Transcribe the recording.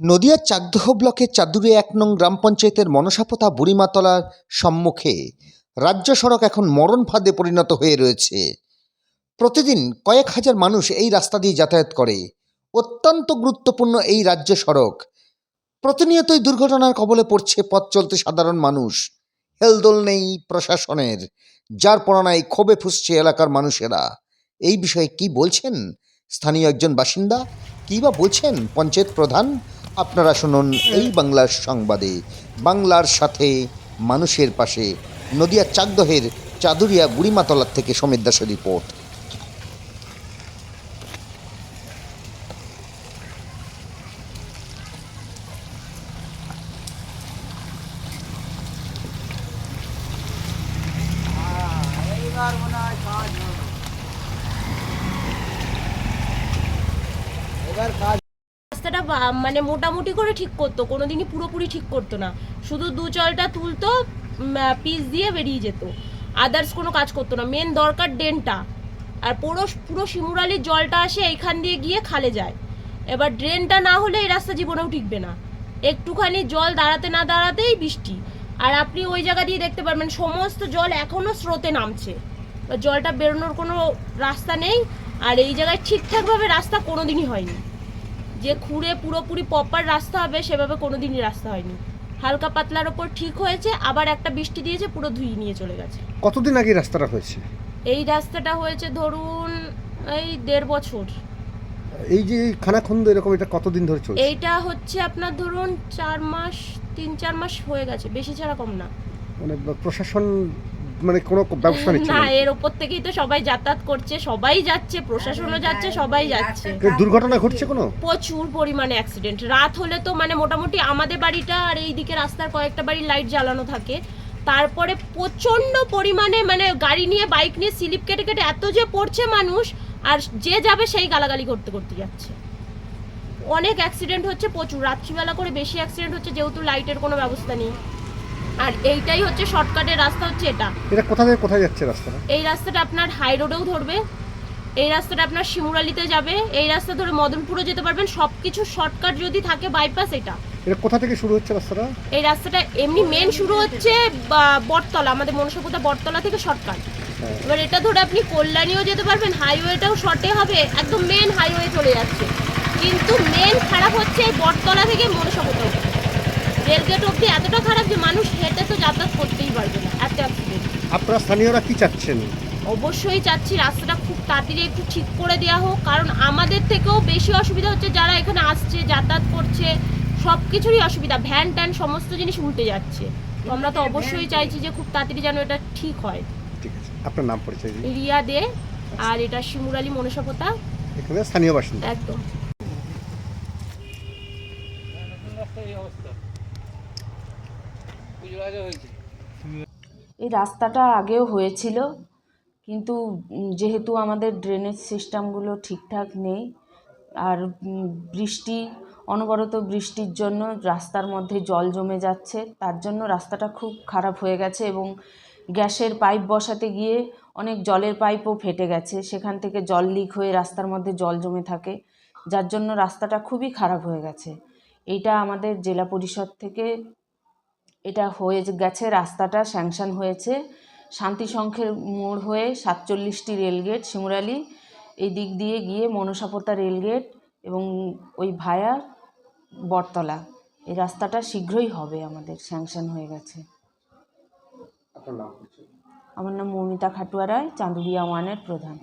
নদিয়ার চাকদহ ব্লকের চাদুরে এক নং গ্রাম পঞ্চায়েতের মনসাপোতা বুড়িমাতলার সম্মুখে রাজ্য সড়ক এখন মরণ ফাঁদে পরিণত হয়ে রয়েছে। প্রতিদিন কয়েক হাজার মানুষ এই রাস্তা দিয়ে যাতায়াত করে। অত্যন্ত গুরুত্বপূর্ণ এই রাজ্য সড়ক। প্রতিনিয়তই দুর্ঘটনার কবলে পড়ছে পথ চলতে সাধারণ মানুষ। হেলদোল নেই প্রশাসনের। যার পড়ানায় ক্ষোভে ফুসছে এলাকার মানুষেরা। এই বিষয়ে কি বলছেন স্থানীয় একজন বাসিন্দা? কী বা বলছেন পঞ্চায়েত প্রধান? আপনারা শুনুন এই বাংলার সংবাদে। বাংলার সাথে মানুষের পাশে নদিয়ার চাকদহের চাদুরিয়া বুড়িমাতলার থেকে সমিত দাসের রিপোর্ট। মানে মোটামুটি করে ঠিক করতো, কোনোদিনই পুরোপুরি ঠিক করতো না। শুধু দু চলটা তুলতো পিস দিয়ে বেরিয়ে যেত। আদার্স কোনো কাজ করতো না। মেন দরকার ড্রেনটা। আর পুরো পুরো শিমুরালির জলটা আসে এইখান দিয়ে গিয়ে খালে যায়। এবার ড্রেনটা না হলে এই রাস্তা জীবনেও টিকবে না। একটুখানি জল দাঁড়াতে না দাঁড়াতেই বৃষ্টি। আর আপনি ওই জায়গা দিয়ে দেখতে পারবেন, সমস্ত জল এখনও স্রোতে নামছে। জলটা বেরোনোর কোনো রাস্তা নেই। আর এই জায়গায় ঠিকঠাকভাবে রাস্তা কোনোদিনই হয়নি। যে খুঁড়ে পুরোপুরি প্রপার রাস্তা হবে সেভাবে কোনোদিনই রাস্তা হয়নি। হালকা পাতলার ওপর ঠিক হয়েছে আবার একটা বৃষ্টি দিয়েছে পুরো ধুই নিয়ে চলে গেছে। কতদিন আগে রাস্তাটা হয়েছে? এই রাস্তাটা হয়েছে ধরুন এই দেড় বছর। এই যে খানাখন্দ এরকম এটা কতদিন ধরে চলছে? এইটা হচ্ছে আপনার ধরুন চার মাস তিন চার মাস হয়ে গেছে বেশি ছাড়া কম না। মানে প্রশাসন মানে কোনো ব্যবস্থা নিচ্ছে না এর ওপর থেকেই তো সবাই যাতায়াত করছে সবাই যাচ্ছে প্রশাসনও যাচ্ছে সবাই যাচ্ছে। দুর্ঘটনা ঘটছে কোনো? প্রচুর পরিমাণে অ্যাক্সিডেন্ট রাত হলে তো মানে মোটামুটি আমাদের বাড়িটা আর এই দিকে রাস্তার কয়েকটা বাড়ির লাইট জ্বালানো থাকে। তারপরে প্রচণ্ড পরিমাণে মানে গাড়ি নিয়ে বাইক নিয়ে স্লিপ কেটে কেটে এত যে পড়ছে মানুষ আর যে যাবে সেই গালাগালি করতে করতে যাচ্ছে। অনেক অ্যাক্সিডেন্ট হচ্ছে প্রচুর। রাত্রিবেলা করে বেশি অ্যাক্সিডেন্ট হচ্ছে যেহেতু লাইটের কোনো ব্যবস্থা নেই। আর এইটাই হচ্ছে শর্টকাটের রাস্তা হচ্ছে এটা। এটা কোথা থেকে কোথায় যাচ্ছে রাস্তাটা? এই রাস্তাটা আপনার হাই রোডেও ধরবে এই রাস্তাটা আপনার শিমুরালিতে যাবে এই রাস্তা ধরে মদনপুরও যেতে পারবেন সব কিছু শর্টকাট যদি থাকে বাইপাস এটা। এটা কোথা থেকে শুরু হচ্ছে রাস্তাটা? এই রাস্তাটা এমনি মেন শুরু হচ্ছে বটতলা আমাদের মনসাপুতা বটতলা থেকে শর্টকাট হ্যাঁ। এবার এটা ধরে আপনি কল্যাণীও যেতে পারবেন হাইওয়েটাও শর্টে হবে একদম মেন হাইওয়ে চলে যাচ্ছে। কিন্তু মেন খারাপ হচ্ছে এই বটতলা থেকে মনসাপুতা অবধি। রেলগেট অবধি এতটা খারাপ যে মানুষ হেঁটে তো যাতায়াত করতেই পারবে না এত অ্যাক্সিডেন্ট আপনারা স্থানীয়রা কি চাচ্ছেন? অবশ্যই চাচ্ছি রাস্তাটা খুব তাড়াতাড়ি একটু ঠিক করে দেওয়া হোক কারণ আমাদের থেকেও বেশি অসুবিধা হচ্ছে যারা এখানে আসছে যাতায়াত করছে সব কিছুরই অসুবিধা ভ্যান ট্যান সমস্ত জিনিস উল্টে যাচ্ছে। তো আমরা তো অবশ্যই চাইছি যে খুব তাড়াতাড়ি যেন এটা ঠিক হয়। ঠিক আছে আপনার নাম পরিচয় দিন। রিয়া দে আর এটা শিমুরালি মনসাপোতা। এখানে স্থানীয় বাসিন্দা। একদম। এই রাস্তাটা আগেও হয়েছিল, কিন্তু যেহেতু আমাদের ড্রেনেজ সিস্টেমগুলো ঠিকঠাক নেই, আর বৃষ্টি, অনবরত বৃষ্টির জন্য রাস্তার মধ্যে জল জমে যাচ্ছে, তার জন্য রাস্তাটা খুব খারাপ হয়ে গেছে এবং গ্যাসের পাইপ বসাতে গিয়ে অনেক জলের পাইপও ফেটে গেছে, সেখান থেকে জল লিক হয়ে রাস্তার মধ্যে জল জমে থাকে, যার জন্য রাস্তাটা খুবই খারাপ হয়ে গেছে। এইটা আমাদের জেলা পরিষদ থেকে এটা হয়ে গেছে রাস্তাটা স্যাংশন হয়েছে। শান্তিশঙ্খের মোড় হয়ে সাতচল্লিশটি রেলগেট শিমুরালি এই দিক দিয়ে গিয়ে মনসাপোতা রেলগেট এবং ওই ভায়া বটতলা। এই রাস্তাটা শীঘ্রই হবে আমাদের স্যাংশন হয়ে গেছে। আমার নাম মৌমিতা খাটুয়া রায় চাঁদুরিয়া ওয়ানের প্রধান।